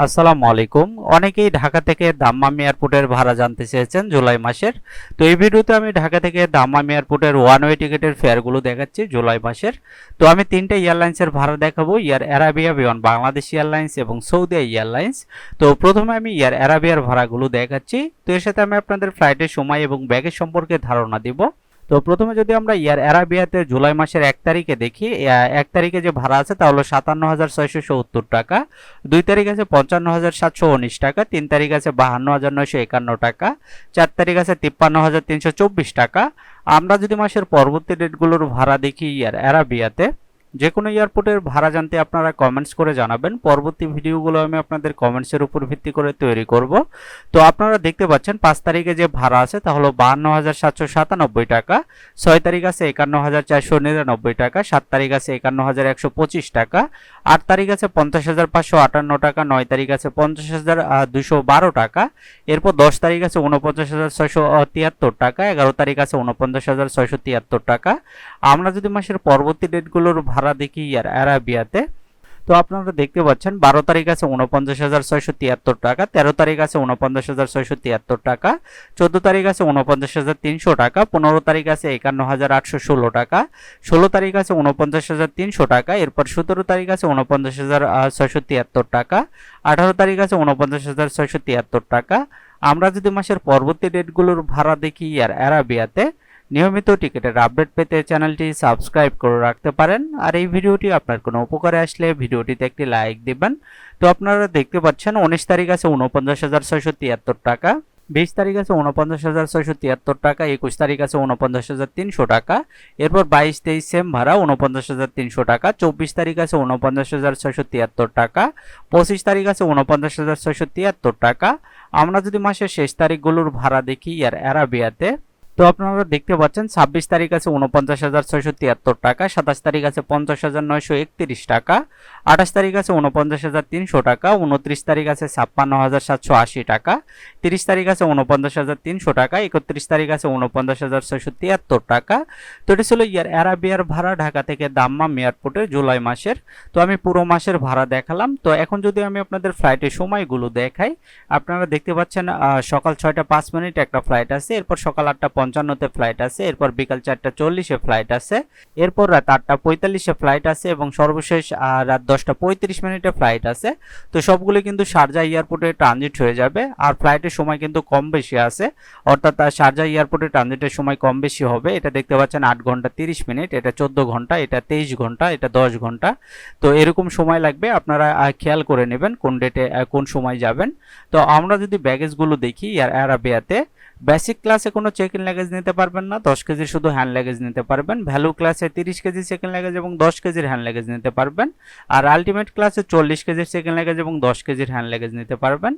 আসসালামু আলাইকুম। অনেকেই ঢাকা থেকে দাম্মাম এয়ারপোর্টের ভাড়া জানতে চেয়েছেন জুলাই মাসের। তো এই ভিডিওতে আমি ঢাকা থেকে দাম্মাম এয়ারপোর্টের ওয়ান ওয়ে টিকিটের ফেয়ারগুলো দেখাচ্ছি জুলাই মাসের। তো আমি তিনটে এয়ারলাইন্সের ভাড়া দেখাবো Air Arabia, Biman Bangladesh airlines এবং সৌদি এয়ারলাইন্স। তো প্রথমে আমি ইয়ার অ্যারাবিয়ার ভাড়াগুলো দেখাচ্ছি। তো এর সাথে আমি আপনাদের ফ্লাইটের সময় এবং ব্যাগের সম্পর্কে ধারণা দিব। তো প্রথমে যদি আমরা ইয়ার অ্যারাবিয়াতে জুলাই মাসের এক তারিখে দেখি এক তারিখে যে ভাড়া আছে তা হলো সাতান্ন হাজার ছয়শো সত্তর টাকা, দুই তারিখ আছে পঞ্চান্ন হাজার সাতশো উনিশ টাকা, তিন তারিখ আছে বাহান্ন হাজার নয়শো একান্ন টাকা, চার তারিখ আছে তিপ্পান্ন হাজার তিনশো চব্বিশ টাকা। আমরা যদি মাসের পরবর্তী ডেটগুলোর ভাড়া দেখি ইয়ার অ্যারাবিয়াতে যে কোনো এয়ারপোর্টের ভাড়া জানতে আপনারা কমেন্টস করে জানাবেন। পরবর্তী ভিডিওগুলো আমি আপনাদের কমেন্টসের উপর ভিত্তি করে তৈরি করব। তো আপনারা দেখতে পাচ্ছেন, পাঁচ তারিখে যে ভাড়া আছে তা হলো বাহান্ন হাজার সাতশো সাতানব্বই টাকা, ছয় তারিখ আছে একান্ন হাজার চারশো নিরানব্বই টাকা, সাত তারিখ আছে একান্ন হাজার একশো পঁচিশ টাকা, আট তারিখ আছে পঞ্চাশ হাজার পাঁচশো আটান্ন টাকা, নয় তারিখ আছে পঞ্চাশ হাজার দুশো বারো টাকা, এরপর দশ তারিখ আছে উনপঞ্চাশ হাজার ছয়শো তিয়াত্তর টাকা, এগারো তারিখ আছে উনপঞ্চাশ হাজার ছয়শো তিয়াত্তর টাকা। আমরা যদি মাসের পরবর্তী ডেটগুলোর ভাড়া দেখি আর অ্যারাবিয়াতে। তো আপনারা দেখতে পাচ্ছেন, বারো তারিখ আছে উনপঞ্চাশ হাজার ছয়শো তিয়াত্তর টাকা, তেরো তারিখ আছে উনপঞ্চাশ হাজার ছয়শো তিয়াত্তর টাকা, চোদ্দ তারিখ আছে উনপঞ্চাশ হাজার তিনশো টাকা, পনেরো তারিখ আছে একান্ন হাজার আটশো ষোলো টাকা, ষোলো তারিখ আছে উনপঞ্চাশ হাজার তিনশো টাকা, এরপর সতেরো তারিখ আছে উনপঞ্চাশ হাজার ছয়শো তিয়াত্তর টাকা, আঠারো তারিখ আছে উনপঞ্চাশ হাজার ছয়শো তিয়াত্তর টাকা। আমরা যদি মাসের পরবর্তী ডেটগুলোর ভাড়া দেখি আর অ্যারাবিয়াতে নিয়মিত টিকিটের আপডেট পেতে চ্যানেলটি সাবস্ক্রাইব করে রাখতে পারেন। আর এই ভিডিওটি আপনার কোনো উপকারে আসলে ভিডিওটিতে একটি লাইক দিবেন। তো আপনারা দেখতে পাচ্ছেন, উনিশ তারিখ আছে উনপঞ্চাশ হাজার ছয়শো তিয়াত্তর টাকা, বিশ তারিখ আছে উনপঞ্চাশ হাজার ছয়শো তিয়াত্তর টাকা, একুশ তারিখ আছে উনপঞ্চাশ হাজার তিনশো টাকা, এরপর বাইশ তেইশ সেম ভাড়া উনপঞ্চাশ হাজার তিনশো টাকা, চব্বিশ তারিখ আছে উনপঞ্চাশ হাজার ছয়শো তিয়াত্তর টাকা, পঁচিশ তারিখ আছে উনপঞ্চাশ হাজার ছয়শো তিয়াত্তর টাকা। আমরা যদি মাসের শেষ তারিখগুলোর ভাড়া দেখি আর অ্যারাবিয়াতে তো আপনারা দেখতে পাচ্ছেন, ছাব্বিশ তারিখ আছে উনপঞ্চাশ হাজার ছয়শো তিয়াত্তর টাকা, সাতাশ তারিখ আছে পঞ্চাশ হাজার নয়শো একত্রিশ টাকা, আঠাশ তারিখ আছে উনপঞ্চাশ হাজার তিনশো টাকা, উনত্রিশ তারিখ আছে ছাপ্পান্ন হাজার সাতশো আশি টাকা, তিরিশ তারিখ আছে উনপঞ্চাশ হাজার তিনশো টাকা, একত্রিশ তারিখ আছে উনপঞ্চাশ হাজার ছয়শো তিয়াত্তর টাকা। তো এটি ছিল ইয়ার অ্যারাবিয়ার ভাড়া ঢাকা থেকে দাম্মাম এয়ারপোর্টে জুলাই মাসের। তো আমি পুরো মাসের ভাড়া দেখালাম। তো এখন যদি আমি আপনাদের ফ্লাইটের সময়গুলো দেখাই, আপনারা দেখতে পাচ্ছেন সকাল ছয়টা পাঁচ মিনিট একটা ফ্লাইট আছে, এরপর সকাল আটটা পঞ্চান্নতে ফ্লাইট আছে, এরপর বিকাল চারটা চল্লিশে ফ্লাইট আছে, এরপর রাত আটটা পঁয়তাল্লিশে ফ্লাইট আছে এবং সর্বশেষ রাত দশটা পঁয়ত্রিশ মিনিটে ফ্লাইট আছে। তো সবগুলো কিন্তু শারজা এয়ারপোর্টে ট্রানজিট হয়ে যাবে, আর ফ্লাইটের সময় কিন্তু কম বেশি আছে, অর্থাৎ শারজা এয়ারপোর্টে ট্রানজিটের সময় কম বেশি হবে, এটা দেখতে পাচ্ছেন আট ঘণ্টা তিরিশ মিনিট, এটা চোদ্দ ঘণ্টা, এটা তেইশ ঘণ্টা, এটা দশ ঘণ্টা। তো এরকম সময় লাগবে, আপনারা খেয়াল করে নেবেন কোন ডেটে কোন সময় যাবেন। তো আমরা যদি ব্যাগেজগুলো দেখি অ্যারাবিয়াতে বেসিক ক্লাসে কোনো চেক লাগেজ নিতে পারবেন না, দশ কেজির শুধু হ্যান্ড লাগেজ নিতে পারবেন। ভ্যালু ক্লাসে তিরিশ কেজি ইন লাগেজ এবং দশ কেজির হ্যান্ড লাগেজ নিতে পারবেন। আর আলটিমেট ক্লাসে চল্লিশ কেজির ইন লাগেজ এবং দশ কেজির হ্যান্ড লাগেজ নিতে পারবেন।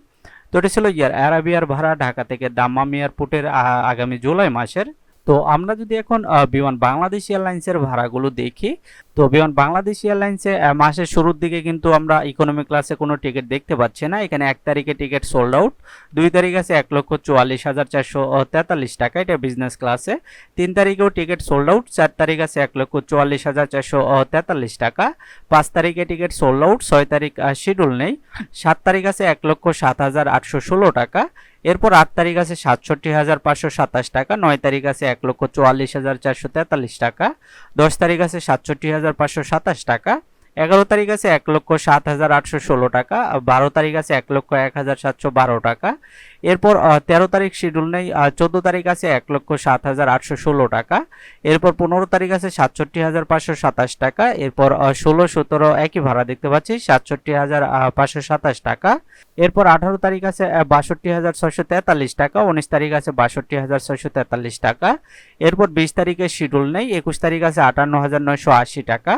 তো এটা ছিল ইয়ার অ্যারাবিয়ার ভাড়া, ঢাকা থেকে দামামিয়ার এয়ারপোর্টের আগামী জুলাই মাসের তো আমরা যদি এখন বিমান বাংলাদেশ এয়ারলাইন্সের ভাড়াগুলো দেখি, তো বিমান বাংলাদেশ এয়ারলাইন্সে মাসের শুরুর দিকে কিন্তু আমরা ইকোনমি ক্লাসে কোনো টিকিট দেখতে পাচ্ছি না। এখানে এক তারিখে টিকিট সোল্ড আউট দুই তারিখ আছে এক লক্ষ চুয়াল্লিশ হাজার চারশো তেতাল্লিশ টাকা। এটা বিজনেস ক্লাসে তিন তারিখেও টিকিট সোল্ড আউট চার তারিখ আছে এক লক্ষ চুয়াল্লিশ হাজার চারশো তেতাল্লিশ টাকা। পাঁচ তারিখে টিকিট সোল্ড আউট ছয় তারিখ শিডিউল নেই। সাত তারিখ আছে এক লক্ষ সাত হাজার আটশো ষোলো টাকা। এরপর আট তারিখ আছে সাতষট্টি হাজার পাঁচশো সাতাশ টাকা, নয় তারিখ আছে এক লক্ষ চুয়াল্লিশ হাজার চারশো তেতাল্লিশ টাকা, দশ তারিখ আছে সাতষট্টি হাজার পাঁচশো সাতাশ টাকা, এগারো তারিখ আছে এক লক্ষ সাত হাজার আটশো ষোলো টাকা, বারো তারিখ আছে এক লক্ষ এক হাজার সাতশো বারো টাকা এরপর তেরো তারিখ শিডিউল নেই চোদ্দ তারিখ আছে এক লক্ষ সাত হাজার আটশো ষোলো টাকা। এরপর পনেরো তারিখ আছে সাতষট্টি হাজার পাঁচশো সাতাশ টাকা। এরপর ষোলো, সতেরো একই ভাড়া দেখতে পাচ্ছি, সাতষট্টি হাজার পাঁচশো সাতাশ টাকা। এরপর আঠারো তারিখ আছে বাষট্টি হাজার ছয়শো তেতাল্লিশ টাকা, উনিশ তারিখ আছে বাষট্টি হাজার ছয়শো তেতাল্লিশ টাকা। এরপর বিশ তারিখে শিডিউল নেই, একুশ তারিখ আছে আটান্ন হাজার নয়শো আশি টাকা।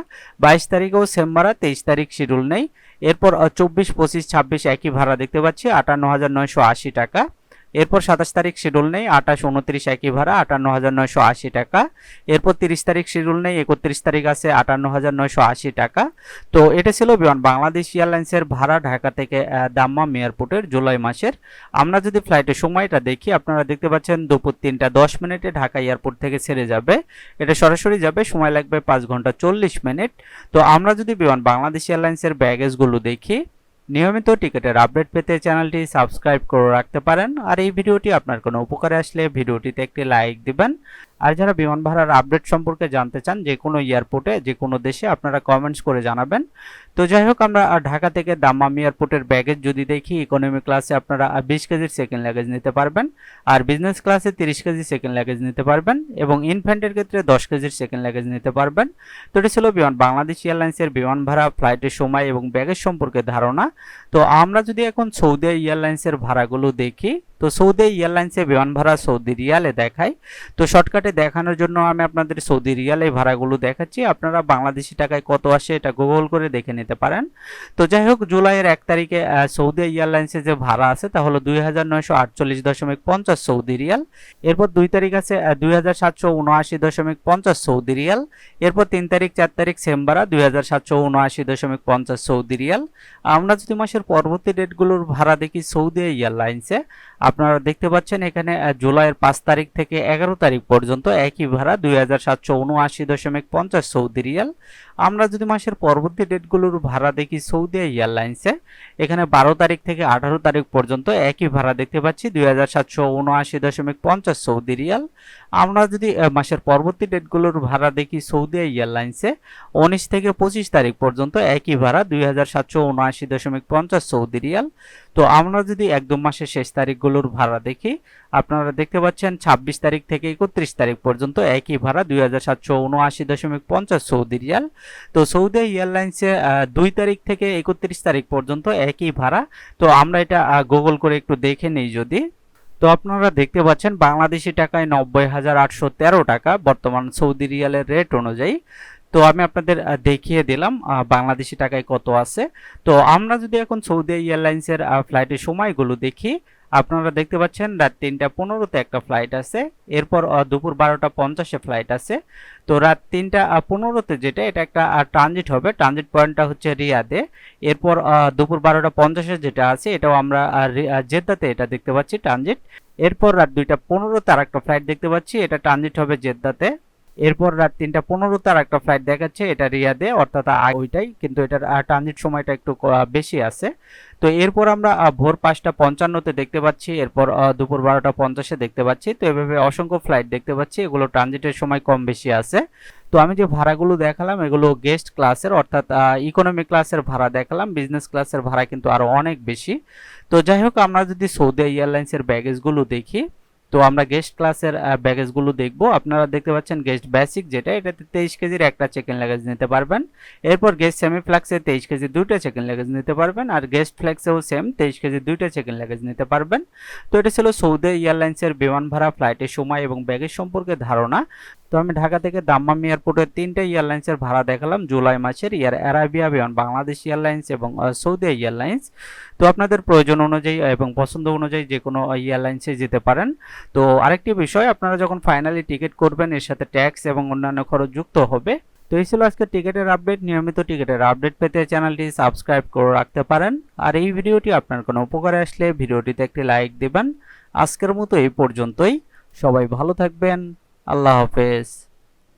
বাইশ তারিখেও সেম তেইশ তারিখ শিডিউল নেই। এরপর চব্বিশ পঁচিশ ছাব্বিশ একই ভাড়া দেখতে পাচ্ছি আটান্ন হাজার নয়শো আশি টাকা। এরপর সাতাশ তারিখ শিডিউল নেই আঠাশ উনত্রিশ একই ভাড়া আটান্ন হাজার নয়শো আশি টাকা। এরপর তিরিশ তারিখ শিডিউল নেই একত্রিশ তারিখ আছে আটান্ন হাজার নয়শো আশি টাকা। তো এটা ছিল বিমান বাংলাদেশ এয়ারলাইন্সের ভাড়া ঢাকা থেকে আহ, দাম্মাম এয়ারপোর্টের জুলাই মাসের। আমরা যদি ফ্লাইটের সময়টা দেখি আপনারা দেখতে পাচ্ছেন দুপুর তিনটা দশ মিনিটে ঢাকা এয়ারপোর্ট থেকে ছেড়ে যাবে। এটা সরাসরি যাবে সময় লাগবে পাঁচ ঘণ্টা চল্লিশ মিনিট। তো আমরা যদি বিমান বাংলাদেশ এয়ারলাইন্সের ব্যাগেজগুলো দেখি নিয়মিত টিকিটের আপডেট পেতে চ্যানেলটি সাবস্ক্রাইব করে রাখতে পারেন। আর এই ভিডিওটি আপনার কোনো উপকারে আসলে ভিডিওটিতে একটি লাইক দিবেন। আর যারা বিমান ভাড়ার আপডেট সম্পর্কে জানতে চান, যে কোনো এয়ারপোর্টে যে কোনো দেশে আপনারা কমেন্টস করে জানাবেন। তো যাই হোক, আমরা ঢাকা থেকে দাম্মাম এয়ারপোর্টের ব্যাগেজ যদি দেখি ইকোনমি ক্লাসে আপনারা বিশ কেজির সেকেন্ড লাগেজ নিতে পারবেন আর বিজনেস ক্লাসে তিরিশ কেজি সেকেন্ড লাগেজ নিতে পারবেন এবং ইনফ্যান্টের ক্ষেত্রে দশ কেজির সেকেন্ড লাগেজ নিতে পারবেন। তো এটি ছিল বিমান, বাংলাদেশ এয়ারলাইন্সের বিমান ভাড়া ফ্লাইটের সময় এবং ব্যাগেজ সম্পর্কে ধারণা। তো আমরা যদি এখন সৌদি এয়ারলাইন্সের ভাড়াগুলো দেখি, তো সৌদি এয়ারলাইন্সে বিমান ভাড়া সৌদি রিয়ালে দেখায়। তো শর্টকাটে দেখানোর জন্য আমি আপনাদের সৌদি রিয়াল এই ভাড়াগুলো দেখাচ্ছি। আপনারা বাংলাদেশি টাকায় কত আসে এটা গুগল করে দেখে নিতে পারেন। তো যাই হোক, জুলাইয়ের এক তারিখে সৌদি এয়ারলাইন্সে যে ভাড়া আছে তা হলো দুই হাজার নয়শো আটচল্লিশ দশমিক পঞ্চাশ সৌদি রিয়াল। এরপর দুই তারিখ আছে দুই হাজার সাতশো উনআশি দশমিক পঞ্চাশ সৌদি রিয়াল। এরপর তিন তারিখ, চার তারিখ সেম ভাড়া দুই হাজার সাতশো দশমিক পঞ্চাশ সৌদি রিয়াল। আমরা যদি মাসের পরবর্তী ডেটগুলোর ভাড়া দেখি সৌদি এয়ারলাইন্সে আপনারা দেখতে পাচ্ছেন এখানে জুলাইয়ের পাঁচ তারিখ থেকে এগারো তারিখ পর্যন্ত একই ভাড়া দুই হাজার সাতশো উনআশি দশমিক পঞ্চাশ সৌদি রিয়াল। আমরা যদি মাসের পরবর্তী ডেটগুলোর ভাড়া দেখি সৌদি এয়ারলাইন্সে, এখানে বারো তারিখ থেকে আঠারো তারিখ পর্যন্ত একই ভাড়া দেখতে পাচ্ছি, দুই হাজার সাতশো উনআশি দশমিক পঞ্চাশ সৌদি রিয়াল। আমরা যদি মাসের পরবর্তী ডেটগুলোর ভাড়া দেখি সৌদি এয়ারলাইন্সে, উনিশ থেকে পঁচিশ তারিখ পর্যন্ত একই ভাড়া, দুই হাজার সাতশো উনআশি দশমিক পঞ্চাশ সৌদি রিয়াল। তো আমরা যদি একদম মাসের শেষ তারিখগুলোর ভাড়া দেখি, আপনারা দেখতে পাচ্ছেন ছাব্বিশ তারিখ থেকে একত্রিশ তারিখ পর্যন্ত একই ভাড়া, দুই হাজার সাতশো উনআশি দশমিক পঞ্চাশ সৌদি রিয়াল। তো সৌদি এয়ারলাইন্সে দুই তারিখ থেকে একত্রিশ তারিখ পর্যন্ত একই ভাড়া। তো আমরা এটা গুগল করে একটু দেখে নিই যদি। তো আপনারা দেখতে পাচ্ছেন, বাংলাদেশি টাকায় নব্বই হাজার আটশো তেরো টাকা, বর্তমান সৌদি রিয়ালের রেট অনুযায়ী। তো আমি আপনাদের দেখিয়ে দিলাম বাংলাদেশি টাকায় কত আছে। তো আমরা যদি এখন সৌদি এয়ারলাইন্সের ফ্লাইটের সময়গুলো দেখি, আপনারা দেখতে পাচ্ছেন রাত তিনটা পনেরোতে একটা ফ্লাইট আছে, এরপর দুপুর বারোটা পঞ্চাশে ফ্লাইট আছে। তো রাত তিনটা পনেরোতে যেটা, এটা একটা ট্রানজিট হবে ট্রানজিট পয়েন্টটা হচ্ছে রিয়াদে। এরপর দুপুর বারোটা পঞ্চাশে যেটা আছে, এটাও আমরা জেদ্দাতে এটা দেখতে পাচ্ছি ট্রানজিট এরপর রাত দুইটা পনেরোতে আর একটা ফ্লাইট দেখতে পাচ্ছি, এটা ট্রানজিট হবে জেদ্দাতে। এরপর রাত তিনটা পনেরো তার একটা ফ্লাইট দেখাচ্ছে, এটা রিয়াদে, অর্থাৎ ওইটাই, কিন্তু এটার ট্রানজিট সময়টা একটু বেশি আছে। তো এরপর আমরা ভোর পাঁচটা পঞ্চান্নতে দেখতে পাচ্ছি, এরপর দুপুর বারোটা পঞ্চাশে দেখতে পাচ্ছি। তো এভাবে অসংখ্য ফ্লাইট দেখতে পাচ্ছি, এগুলো ট্রানজিটের সময় কম বেশি আছে। তো আমি যে ভাড়াগুলো দেখালাম, এগুলো গেস্ট ক্লাসের অর্থাৎ ইকোনমি ক্লাসের ভাড়া দেখালাম বিজনেস ক্লাসের ভাড়া কিন্তু আরও অনেক বেশি। তো যাই হোক, আমরা যদি সৌদি এয়ারলাইন্সের ব্যাগেজগুলো দেখি তো আমরা গেস্ট ক্লাসের ব্যাগেজগুলো দেখব। আপনারা দেখতে পাচ্ছেন গেস্ট বেসিক যেটা, এটাতে তেইশ কেজির একটা চেকেন লাগেজ নিতে পারবেন। এরপর গেস্ট সেমি ফ্ল্যাক্সে তেইশ কেজি দুইটা চেকেন লাগেজ নিতে পারবেন। আর গেস্ট ফ্ল্যাক্সেও সেম তেইশ কেজি দুইটা চেকেন লাগেজ নিতে পারবেন। তো এটা ছিল সৌদি এয়ারলাইন্সের বিমান ভাড়া ফ্লাইটের সময় এবং ব্যাগেজ সম্পর্কে ধারণা। আমি ঢাকা থেকে দাম্মাম এয়ারপোর্টের তিনটে এয়ারলাইন্সের ভাড়া দেখালাম, জুলাই মাসের Air Arabia Biman Bangladesh airlines এবং সৌদি এয়ারলাইন্স তো আপনাদের প্রয়োজন অনুযায়ী এবং পছন্দ অনুযায়ী যে কোনো এয়ারলাইন্সে যেতে পারেন। তো আরেকটি বিষয়, আপনারা যখন ফাইনালি টিকিট করবেন, এর সাথে ট্যাক্স এবং অন্যান্য খরচ যুক্ত হবে। তো এই ছিল আজকে টিকিটের আপডেট নিয়মিত টিকিটের আপডেট পেতে চ্যানেলটি সাবস্ক্রাইব করে রাখতে পারেন। আর এই ভিডিওটি আপনার কোনো উপকারে আসলে, ভিডিওটিতে একটি লাইক দেবেন। আজকের মতো এই পর্যন্তই। সবাই ভালো থাকবেন। আল্লাহ হাফেজ।